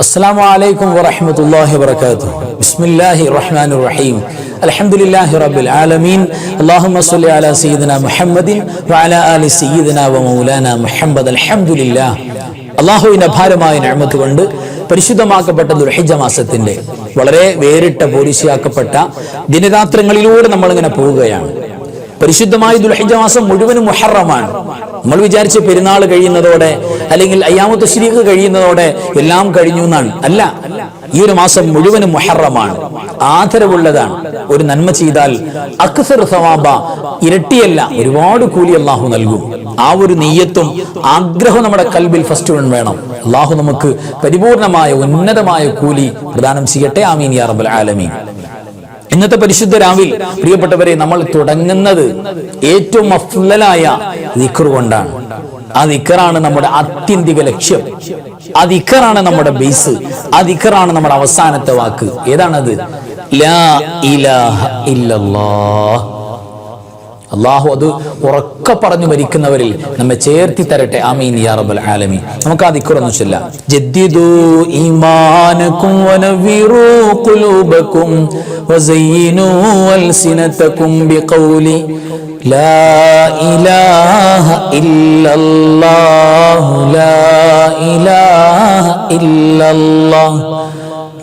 السلام عليكم ورحمة الله وبركاته بسم الله الرحمن الرحيم الحمد لله رب العالمين اللهم صل على سيدنا محمد وعلى آل سيدنا ومولانا محمد الحمد لله അള്ളാഹുവിന്റെ അപാരമായ ഞാമത്ത് കൊണ്ട് പരിശുദ്ധമാക്കപ്പെട്ട ദുർഹിജ മാസത്തിന്റെ വളരെ വേറിട്ട പോലീസിയാക്കപ്പെട്ട ദിനരാത്രങ്ങളിലൂടെ നമ്മളിങ്ങനെ പോവുകയാണ് പരിശുദ്ധമായ ദുൽഹിജ മാസം മുഴുവനും മുഹറമാണ്. നമ്മൾ വിചാരിച്ച പെരുന്നാൾ കഴിയുന്നതോടെ അല്ലെങ്കിൽ അയ്യാമത്ത് ശരീക്ക് കഴിയുന്നതോടെ എല്ലാം കഴിഞ്ഞു എന്നാണ്. അല്ല ഈ ഒരു മാസം മുഴുവനും മുഹറമാണ്. ആദരവുള്ളതാണ്. ഒരു നന്മ ചെയ്താൽ അക്സർ സവാബ ഇരട്ടിയല്ല ഒരുപാട് കൂലി അള്ളാഹു നൽകും. ആ ഒരു നെയ്യത്തും ആഗ്രഹം നമ്മുടെ കൽബിൽ ഫസ്റ്റ് വേണം. അള്ളാഹു നമുക്ക് പരിപൂർണമായ ഉന്നതമായ കൂലി പ്രദാനം ചെയ്യട്ടെ. ആമീൻ യാ റബ്ബൽ ആലമീൻ. ഇന്നത്തെ പരിശുദ്ധ രാവിൽ പ്രിയപ്പെട്ടവരെ നമ്മൾ തുടങ്ങുന്നത് ഏറ്റവും അഫ്ലലായ ദിക്കർ കൊണ്ടാണ്. ആ ദിക്കറാണ് നമ്മുടെ ആത്യന്തിക ലക്ഷ്യം. ആ ദിക്കറാണ് നമ്മുടെ ബേസ്. ആ ദിക്കറാണ് നമ്മുടെ അവസാനത്തെ വാക്ക്. ഏതാണത്? ലാ ഇലാഹ ഇല്ലല്ലാഹ് അള്ളാഹു അത് ഉറക്ക പറഞ്ഞു മരിക്കുന്നവരിൽ നമ്മെ ചേർത്തി തരട്ടെ. ആമീൻ യാ റബ്ബൽ ആലമീൻ. നമുക്ക് ആ ദിക്റൊന്നു ചൊല്ല. ജദ്ദിദു ഈമാനകും വനവിറു ഖുലൂബകും വസയ്യിനു അൽസിനതകും ബിഖൗലി ലാ ഇലാഹ ഇല്ലല്ലാഹു ലാ ഇലാഹ ഇല്ലല്ലാഹ്.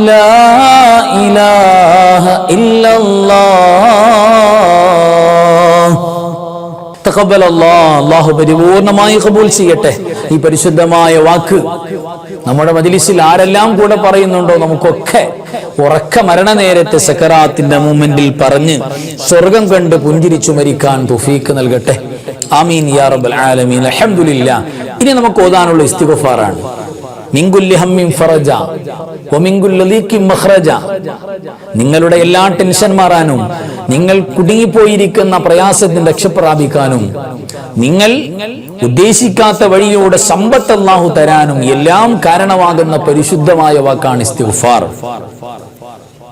لا إله إلا الله തഖബ്ബൽ അല്ലാഹ് അല്ലാഹു പരിപൂർണമായി കബൂൽ ചെയ്യട്ടെ ഈ പരിശുദ്ധമായ വാക്ക് നമ്മുടെ മജ്ലിസിൽ ആരെല്ലാം കൂടെ പറയുന്നുണ്ടോ നമുക്കൊക്കെ ഉറക്ക മരണ നേരത്തെ സക്കറാത്തിന്റെ മൂമെന്റിൽ പറഞ്ഞ് സ്വർഗം കണ്ട് പുഞ്ചിരിച്ചു മരിക്കാൻ തുഫീക്ക് നൽകട്ടെ ആമീൻ യാ റബ്ബൽ ആലമീൻ അൽഹംദുലില്ലാ ഇനി നമുക്ക് ഓതാനുള്ള ഇസ്തിഗ്ഫാറാണ് നിങ്ങളുടെ എല്ലാ ടെൻഷൻ മാറാനും നിങ്ങൾ കുടുങ്ങിപ്പോയിരിക്കുന്ന പ്രയാസത്തിന് രക്ഷപ്രാപിക്കാനും നിങ്ങൾ ഉദ്ദേശിക്കാത്ത വഴിയിലൂടെ സമ്പത്ത് അല്ലാഹു തരാനും എല്ലാം കാരണമാകുന്ന പരിശുദ്ധമായ വാക്കാണ് ഇസ്തിഗ്ഫാർ.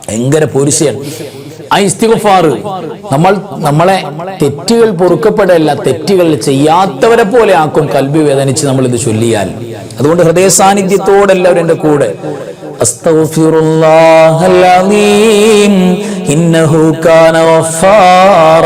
ഭയങ്കര പുരുഷൻ ആ ഇസ്തിഗ്ഫാർ നമ്മൾ നമ്മളെ തെറ്റുകൾ പൊറുക്കപ്പെടല്ല തെറ്റുകൾ ചെയ്യാത്തവരെ പോലെ ആക്കും കൽബി വേദനിച്ച് നമ്മൾ ഇത് ചൊല്ലിയാൽ. അതുകൊണ്ട് ഹൃദയ സാന്നിധ്യത്തോടെ എല്ലാവരും എന്റെ കൂടെ അസ്തൗഫിറുല്ലാഹൽ അലീം ഇന്നഹു കാന ഗഫാറ.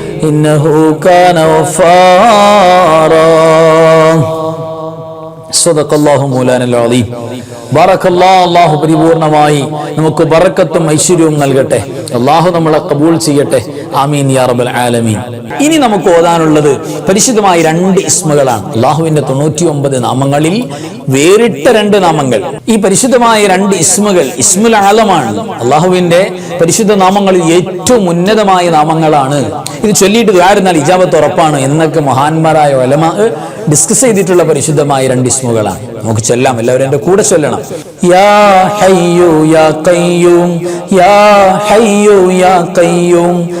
إنه كان وفارا صدق الله مولانا العظيم بارك الله الله പരിപൂർണമായി നമുക്ക് ബറക്കത്തും ഐശ്വര്യവും നൽകട്ടെ. അള്ളാഹു നമ്മളെ കബൂൾ ചെയ്യട്ടെ. ആമീൻ ആലമീൻ. ഇനി നമുക്ക് ഓതാനുള്ളത് പരിശുദ്ധമായ രണ്ട് ഇസ്മുകളാണ്. അള്ളാഹുവിന്റെ തൊണ്ണൂറ്റി ഒമ്പത് നാമങ്ങളിൽ വേറിട്ട രണ്ട് നാമങ്ങൾ. ഈ പരിശുദ്ധമായ രണ്ട് ഇസ്മുകൾ ഇസ്മുൽ ആലമാണ്. അള്ളാഹുവിന്റെ പരിശുദ്ധ നാമങ്ങളിൽ ഏറ്റവും ഉന്നതമായ നാമങ്ങളാണ്. ഇത് ചൊല്ലിയിട്ട് ദ്വാരുന്നാൽ ഇജാബത്ത് ഉറപ്പാണ്. എന്നൊക്കെ മഹാന്മാരായ ഒലമ ഡിസ്കസ് ചെയ്തിട്ടുള്ള പരിശുദ്ധമായ രണ്ട് ഇസ്മുകളാണ്. നമുക്ക് ചൊല്ലാം. എല്ലാവരും എന്റെ കൂടെ ചൊല്ലണം. യാ ഹയ്യു യാ കയ്യൂം യാ ഹയ്യു യാ ഖയ്യൂം.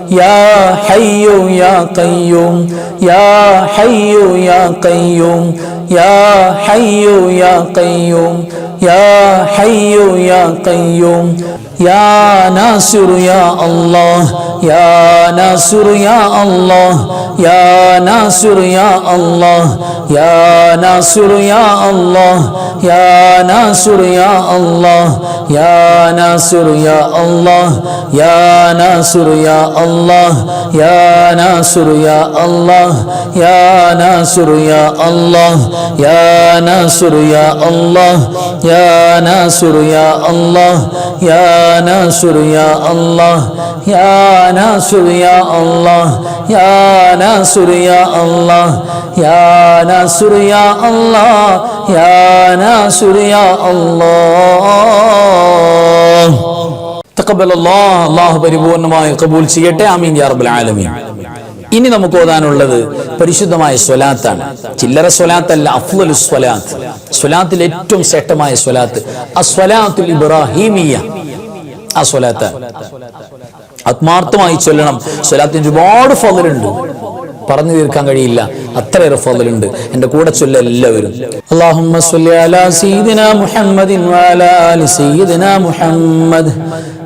يا حي يا قيوم يا حي يا قيوم يا حي يا قيوم يا حي يا قيوم يا ناصر يا الله يا ناصر يا الله يا ناصر يا الله يا ناصر يا الله يا ناصر يا الله يا ناصر يا الله يا ناصر يا الله യാ നാസിറു യാ അല്ലാഹ് യാ നാസിറു യാ അല്ലാഹ് യാ നാസിറു യാ അല്ലാഹ് യാ നാസിറു യാ അല്ലാഹ് യാ നാസിറു യാ അല്ലാഹ് യാ നാസിറു യാ അല്ലാഹ് യാ നാസിറു യാ അല്ലാഹ് യാ നാസിറു യാ അല്ലാഹ് യാ നാസിറു യാ അല്ലാഹ്. തഖബ്ബൽ അല്ലാഹു പരിപൂർണമായി കബൂൽ ചെയ്യട്ടെ ആമീൻ യാ റബ്ബൽ ആലമീൻ. ഇനി നമുക്ക് ഓതാനുള്ളത് പരിശുദ്ധമായ സ്വലാത്താണ്. ചില്ലറ സ്വലാത്തല്ല അഫ്ലു സ്വലാത്ത്. സ്വലാത്തിൽ ഏറ്റവും ശ്രേഷ്ഠമായ സ്വലാത്ത് അസ്വലാത്തുൽ ഇബ്രാഹിമിയ ആ സ്വലാത്ത്. ആത്മാർത്ഥമായി ചൊല്ലണം. സ്വലാത്തിന് ഒരുപാട് ഫലുണ്ട്. പറഞ്ഞു തീർക്കാൻ കഴിയില്ല. അത്രയേറെ ഫലുണ്ട്. എന്റെ കൂടെ ചൊല്ല എല്ലാവരും. അല്ലാഹുമ്മ സ്വല്ലി അലാ സയ്യിദിനാ മുഹമ്മദിൻ വഅലാ ആലി സയ്യിദിനാ മുഹമ്മദ്.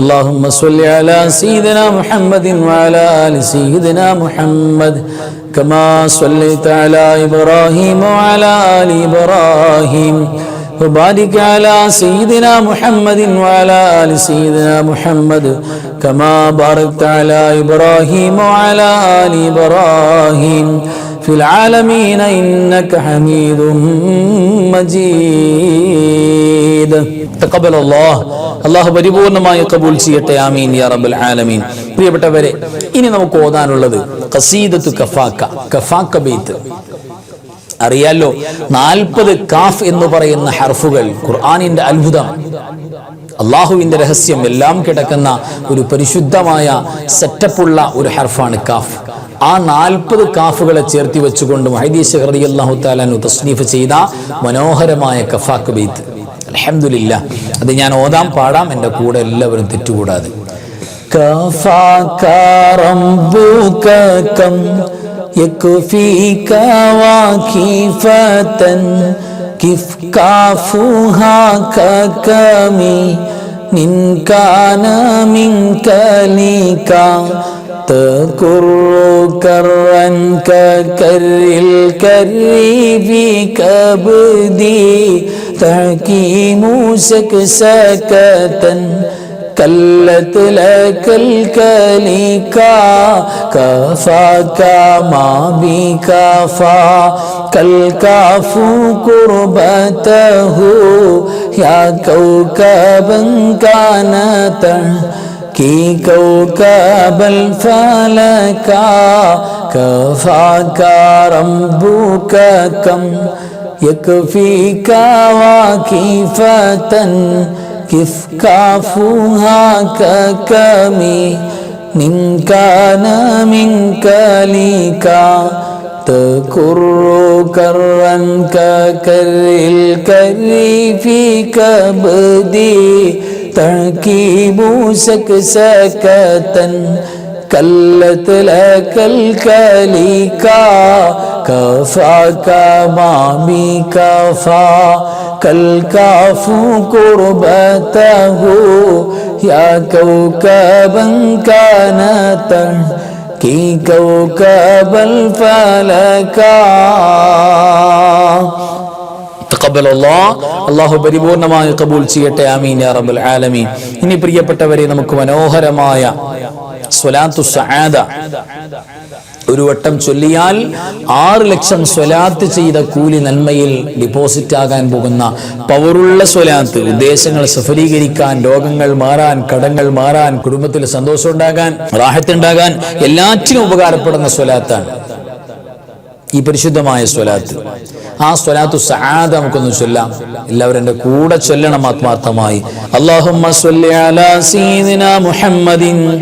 اللهم صل على سيدنا محمد وعلى آل سيدنا محمد كما صليت على إبراهيم وعلى آل إبراهيم وبارك على سيدنا محمد وعلى آل سيدنا محمد كما باركت على إبراهيم وعلى آل إبراهيم في العالمين إنك حميد مجيد تقبل الله അള്ളാഹു പരിപൂർണമായി കബൂൽ ചെയ്യട്ടെ ആമീൻ യാ റബ്ബൽ ആലമീൻ പ്രിയപ്പെട്ടവരെ ഇനി നമുക്ക് ഓതാനുള്ളത് ഖസീദത്തു കഫാക്ക കഫാക്ക ബെയ്ത്ത് അറിയാലോ നാൽപ്പത് കാഫ് എന്ന് പറയുന്ന ഹർഫുകൾ ഖുർആാനിന്റെ അത്ഭുതം അള്ളാഹുവിന്റെ രഹസ്യം എല്ലാം കിടക്കുന്ന ഒരു പരിശുദ്ധമായ സെറ്റപ്പുള്ള ഒരു ഹർഫാണ് കാഫ്. ആ നാൽപ്പത് കാഫുകളെ ചേർത്തി വെച്ചുകൊണ്ട് മഹദീസ് ഹറി അള്ളാഹു താലു തസ്നീഫ് ചെയ്ത മനോഹരമായ കഫാക്ക് ബെയ്ത്ത് അലഹമില്ല അത് ഞാൻ ഓതാം പാടാം എന്റെ കൂടെ എല്ലാവരും തെറ്റുകൂടാതെ. കഫാക്കാറം كيف كافوها كمي من كان منك ليكا تكر كرا ككر الكر في كبدي تحكي موسك سكتا كلت لك الكليكا كفاك ما بكفا كالكاف كربته يا كوكبا كانت كي كوكب الفلكا كفاك ربك كم يكفيك واكفة كيف كافوها ككمي من كان منك ليكا تكر كرا ككر الكر في كبدي تركيب سكسكة كلت لك الكليكا كفاك ما بكفى كالكاف قربته يا كوكبا كان تحكي كوكب الفلكا അള്ളാഹു പരിപൂർണമായി കബൂൽ ചെയ്യട്ടെ ആമീൻ യാ റബ്ബൽ ആലമീൻ ഇനി പ്രിയപ്പെട്ടവരെ നമുക്ക് മനോഹരമായ സ്വലാത്തു സഹാദ ഒരു വട്ടം ചൊല്ലിയാൽ ആറ് ലക്ഷം സ്വലാത്ത് ചെയ്ത കൂലി നന്മയിൽ ഡിപ്പോസിറ്റ് ആകാൻ പോകുന്ന പവറുള്ള സ്വലാത്ത്. ഉദ്ദേശങ്ങൾ സഫലീകരിക്കാൻ രോഗങ്ങൾ മാറാൻ കടങ്ങൾ മാറാൻ കുടുംബത്തിൽ സന്തോഷം ഉണ്ടാകാൻ റാഹത്തുണ്ടാകാൻ എല്ലാറ്റിനും ഉപകാരപ്പെടുന്ന സ്വലാത്താണ്. ഈ പരിശുദ്ധമായ സ്വലാത്ത്. ആ സ്വലാത്തു സഹാദ നമുക്കൊന്ന് ചൊല്ലാം. എല്ലാവരും എന്റെ കൂടെ ചൊല്ലണം ആത്മാർത്ഥമായി. സീദിന മുഹമ്മദിൻ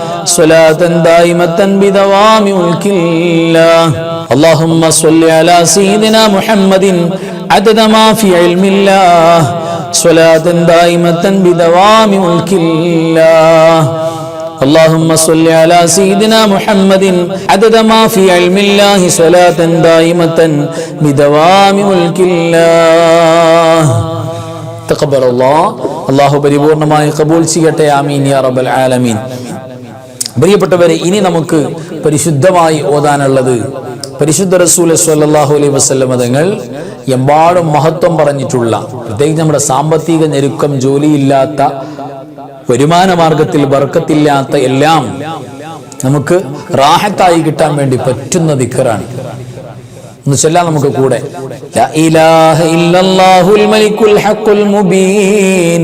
صلاة دائمة بدوام ملك الله اللهم صل على سيدنا محمد عدد ما في علم الله صلاة دائمة بدوام ملك الله اللهم صل على سيدنا محمد عدد ما في علم الله صلاة دائمة بدوام ملك الله തഖബ്ബൽ അല്ലാഹ് അള്ളാഹു പരിപൂർണമായി കബൂൽ ചെയ്യട്ടെ ആമീൻ യാ റബ്ബൽ ആലമീൻ പ്രിയപ്പെട്ടവരെ ഇനി നമുക്ക് പരിശുദ്ധമായി ഓതാനുള്ളത് പരിശുദ്ധ റസൂൽ സ്വല്ലല്ലാഹു അലൈഹി വസല്ലം തങ്ങൾ എമ്പാടും മഹത്വം പറഞ്ഞിട്ടുള്ള പ്രത്യേകിച്ച് നമ്മുടെ സാമ്പത്തിക ഞെരുക്കം ജോലിയില്ലാത്ത വരുമാന മാർഗത്തിൽ വർക്കത്തില്ലാത്ത എല്ലാം നമുക്ക് റാഹത്തായി കിട്ടാൻ വേണ്ടി പറ്റുന്ന ദിക്കറാണ്. ഒന്ന് ചെല്ലാം നമുക്ക് കൂടെ. ഇലാഹ ഇല്ലല്ലാഹുൽ മലിക്കുൽ ഹഖുൽ മുബീൻ.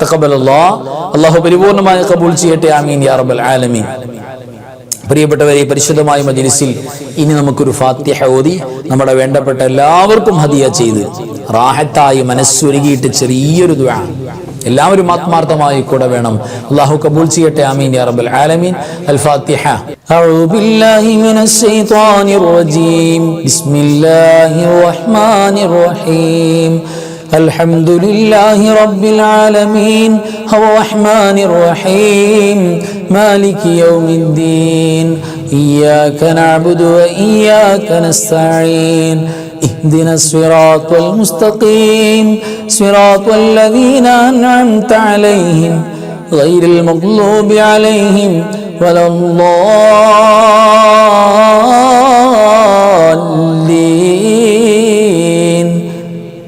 تقبل الله الله പരിപൂർണമായി കബൂൽ ചെയ്യട്ടെ ആമീൻ യാ റബ്ബൽ ആലമീൻ പ്രിയപ്പെട്ടവരെ ഈ പരിശുദ്ധമായ മജിലിസിൽ ഇനി നമുക്കൊരു ഫാത്തിഹ ഓതി നമ്മുടെ വേണ്ടപ്പെട്ട എല്ലാവർക്കും ഹദിയ ചെയ്ത് റാഹത്തായി മനസ്സുരുകിയിട്ട് ചെറിയൊരു ദുആ എല്ലാവരും ആത്മാർത്ഥമായി കൂടെ വേണം അള്ളാഹു കബൂൽ ചെയ്യട്ടെ ആമീൻ യാ റബ്ബൽ ആലമീൻ അൽ ഫാത്തിഹ أعوذ بالله من الشيطان الرجيم بسم الله الرحمن الرحيم الحمد لله رب العالمين. الرحمن الرحيم. مالك يوم الدين. إياك نعبد وإياك نستعين. اهدنا الصراط المستقيم. صراط الذين أنعمت عليهم. غير المغلوب عليهم ولا الضالين.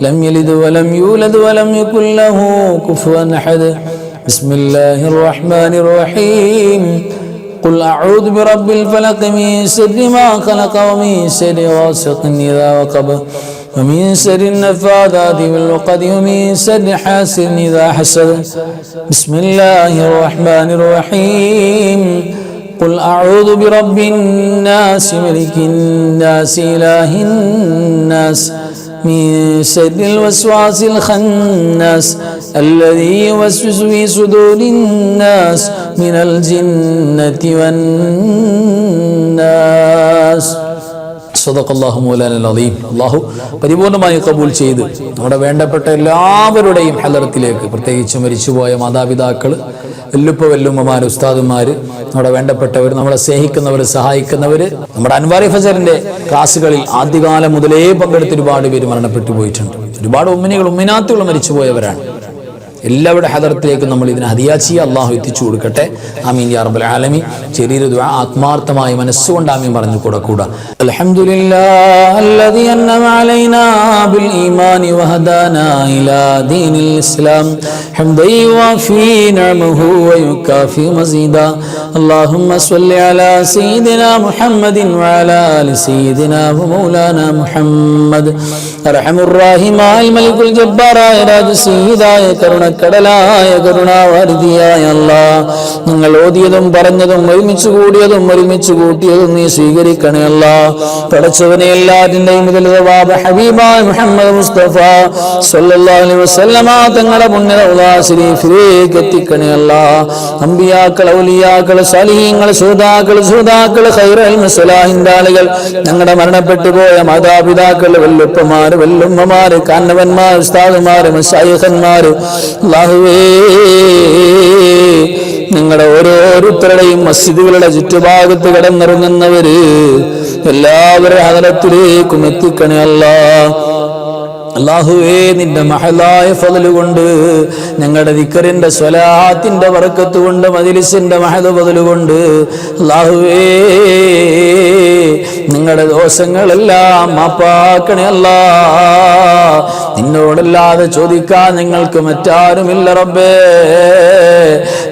لم يلد ولم يولد ولم يكن له كفوا أحد. بسم الله الرحمن الرحيم. قل أعوذ برب الفلق من شر ما خلق ومن شر غاسق إذا وقب ومن شر النفاذات بالعقد ومن شر حاسد إذا حسد. بسم الله الرحمن الرحيم. قل أعوذ برب الناس ملك الناس إله الناس. من شر الوسواس الخناس الذي يوسوس في صدور الناس من الجنة والناس صدق الله مولانا العظيم അള്ളാഹു പരിപൂർണമായി കബൂൽ ചെയ്ത് നമ്മുടെ വേണ്ടപ്പെട്ട എല്ലാവരുടെയും ഹലറത്തിലേക്ക് പ്രത്യേകിച്ച് മരിച്ചുപോയ മാതാപിതാക്കൾ വല്ലുപ്പ വല്ലുമ്മമാർ ഉസ്താദുമാർ നമ്മുടെ വേണ്ടപ്പെട്ടവർ നമ്മളെ സ്നേഹിക്കുന്നവർ സഹായിക്കുന്നവർ നമ്മുടെ അൻവാരി ഫസറിന്റെ ക്ലാസ്സുകളിൽ ആദ്യകാലം മുതലേ പങ്കെടുത്ത് ഒരുപാട് പേര് മരണപ്പെട്ടു പോയിട്ടുണ്ട്. ഒരുപാട് ഉമ്മിനികൾ ഉമ്മിനാത്തുകൾ മരിച്ചുപോയവരാണ്. എല്ലാവരുടെ ഹദർത്തിലേക്കും നമ്മൾ ഇതിനെ ഹദിയാച്ചി അള്ളാഹു എത്തിച്ചു കൊടുക്കട്ടെ. ആമീൻ യാ റബ്ബൽ ആലമീൻ. ചെറിയൊരു ദുആ ആത്മാർത്ഥമായ മനസ്സുകൊണ്ട് ആമീൻ പറഞ്ഞു കൂടെ അൽഹംദുലില്ലാഹി അലൈനാ ബിൽ ഈമാനി ഇലാ ഇസ്ലാം. കരുണക്കടലായ കരുണാവാരിധിയായ അല്ല നിങ്ങൾ ഓതിയതും പറഞ്ഞതും ഒരുമിച്ച് കൂടിയതും ഒരുമിച്ച് കൂട്ടിയതും നീ സ്വീകരിക്കണേ അല്ല പടച്ചവനെ ഹബീബായ മുഹമ്മദ് മുസ്തഫ വസല്ലമ തങ്ങളുടെ എത്തിക്കണേ ആളുകൾ ഞങ്ങളുടെ മരണപ്പെട്ടു പോയ മാതാപിതാക്കൾ വല്ലുപ്പമാര് വല്ലുമ്മമാര് കാന്നവന്മാർ ഉസ്താദുമാര് മശായിഖന്മാര് അല്ലാഹുവേ നിങ്ങളുടെ ഓരോരുത്തരുടെയും മസ്ജിദുകളുടെ ചുറ്റുഭാഗത്ത് കിടന്നിറങ്ങുന്നവര് എല്ലാവരുടെ അകലത്തിലേക്കും എത്തിക്കണേ അല്ലാ അള്ളാഹുവേ നിന്റെ മഹലായ ഫതലുകൊണ്ട് ഞങ്ങളുടെ വിക്കറിന്റെ സ്വലാത്തിന്റെ വറക്കത്ത് കൊണ്ട് മതിലിസിന്റെ മഹല ഫതലുകൊണ്ട് അള്ളാഹുവേ നിങ്ങളുടെ ദോഷങ്ങളെല്ലാം മാപ്പാക്കണേ അല്ല. നിന്നോടല്ലാതെ ചോദിക്കാൻ നിങ്ങൾക്ക് മറ്റാരുമില്ല റബ്ബേ.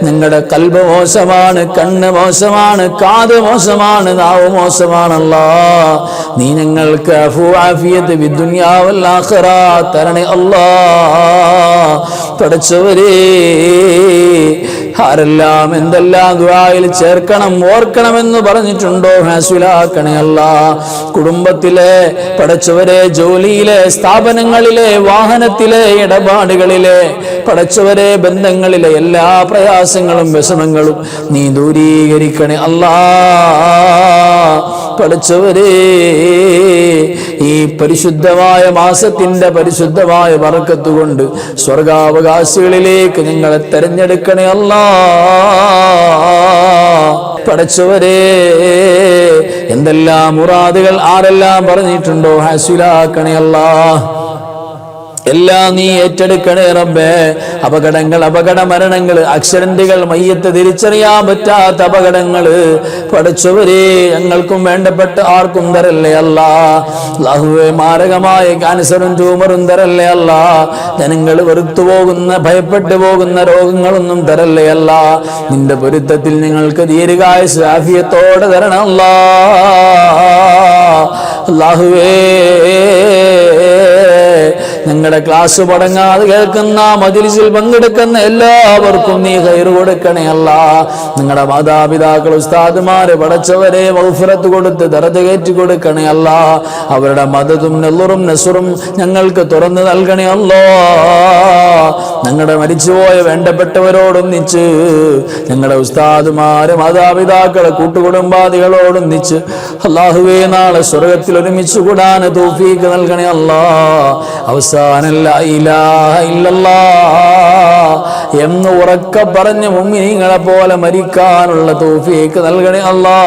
നിങ്ങളുടെ കൽബ് മോശമാണ് കണ്ണ് മോശമാണ് കാത് മോശമാണ് നാവ് മോശമാണല്ല നീ ഞങ്ങൾക്ക് അഫു ആഫിയത്ത് വിദുന്യാവല്ലാഖറ തരണേ അല്ലാ. പഠിച്ചവരേ ആരെല്ലാം എന്തെല്ലാം ദുആയിൽ ചേർക്കണം ഓർക്കണമെന്ന് പറഞ്ഞിട്ടുണ്ടോ? ഹാസുലാക്കണേ അല്ല. കുടുംബത്തിലെ പടച്ചവരെ ജോലിയിലെ സ്ഥാപനങ്ങളിലെ വാഹനത്തിലെ ഇടപാടുകളിലെ പടച്ചവരെ ബന്ധങ്ങളിലെ എല്ലാ പ്രയാസങ്ങളും വിഷമങ്ങളും നീ ദൂരീകരിക്കണേ അല്ലാ. പഠിച്ചവരേ ഈ പരിശുദ്ധമായ മാസത്തിന്റെ പരിശുദ്ധമായ വറക്കത്തുകൊണ്ട് സ്വർഗാവകാശികളിലേക്ക് നിങ്ങളെ തെരഞ്ഞെടുക്കണേ അല്ലാ. പടച്ചവരെ എന്തെല്ലാം മുറാദുകൾ ആരെല്ലാം പറഞ്ഞിട്ടുണ്ടോ ഹാസുലാക്കണേ അല്ലാ. എല്ലാം നീ ഏറ്റെടുക്കണേ റബ്ബേ. അപകടങ്ങൾ അപകട മരണങ്ങൾ ആക്സിഡന്റുകൾ മയ്യത്ത് തിരിച്ചറിയാൻ പറ്റാത്ത അപകടങ്ങൾ പഠിച്ചവരെ ഞങ്ങൾക്കും വേണ്ടപ്പെട്ട ആർക്കും തരല്ലേ അല്ല. ലാഹുവെ മാരകമായ ക്യാൻസറും ട്യൂമറും തരല്ലേ അല്ല. ജനങ്ങൾ വെറുത്തു പോകുന്ന ഭയപ്പെട്ടു പോകുന്ന രോഗങ്ങളൊന്നും തരല്ലേ അല്ല. നിന്റെ പൊരുത്തത്തിൽ നിങ്ങൾക്ക് ദീർഘായ ശാഫിയത്തോടെ തരണം അല്ലാ. അല്ലാഹുവേ. ഞങ്ങളുടെ ക്ലാസ് പടങ്ങാതെ കേൾക്കുന്ന മജിലിസിൽ പങ്കെടുക്കുന്ന എല്ലാവർക്കും നീ കയറ് കൊടുക്കണേ അല്ല. നിങ്ങളുടെ മാതാപിതാക്കൾ ഉസ്താദുമാര് പടച്ചവരെ വൗഫറത്ത് കൊടുത്ത് ദറത് കയറ്റി കൊടുക്കണേ അല്ല. അവരുടെ മതതും നെല്ലുറും നെസുറും ഞങ്ങൾക്ക് തുറന്നു നൽകണേ അല്ലോ. ഞങ്ങളുടെ മരിച്ചുപോയ വേണ്ടപ്പെട്ടവരോടൊന്നിച്ച് ഞങ്ങളുടെ ഉസ്താദുമാരെ മാതാപിതാക്കളെ കൂട്ടുകുടുംബാദികളോടൊന്നിച്ച് അള്ളാഹുവേ നാളെ സ്വർഗത്തിൽ ഒരുമിച്ച് കൂടാൻ തോഫീക്ക് നൽകണേ അല്ലാ. ഇല്ലല്ലാ എന്ന് ഉറക്ക പറഞ്ഞ മുമ്മിനിങ്ങളെ പോലെ മരിക്കാനുള്ള തോഫിയേക്ക് നൽകണേ അല്ലാ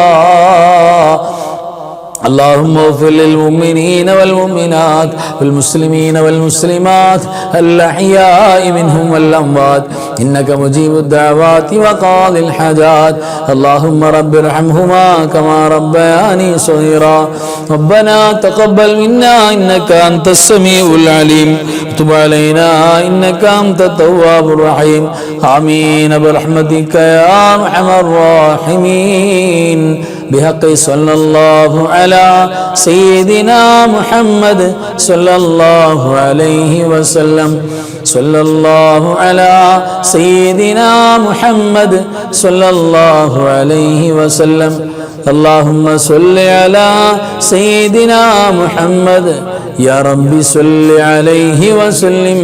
اللهم اغفر للمؤمنين والمؤمنات والمسلمين والمسلمات الأحياء منهم والأموات. إنك مجيب الدعوات وقاضي الحاجات. اللهم رب ارحمهما كما ربياني صغيرا. ربنا تقبل منا إنك أنت السميع العليم. تب علينا إنك أنت التواب الرحيم. آمين. برحمتك يا أرحم الراحمين. بحق صلى الله على سيدنا محمد صلى الله عليه وسلم صلى الله على سيدنا محمد صلى الله عليه وسلم اللهم صل على سيدنا محمد يا رب صل عليه وسلم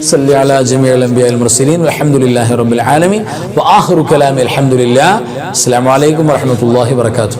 صل على جميع الأنبياء المرسلين والحمد لله رب العالمين وآخر كلامي الحمد لله السلام عليكم ورحمة الله وبركاته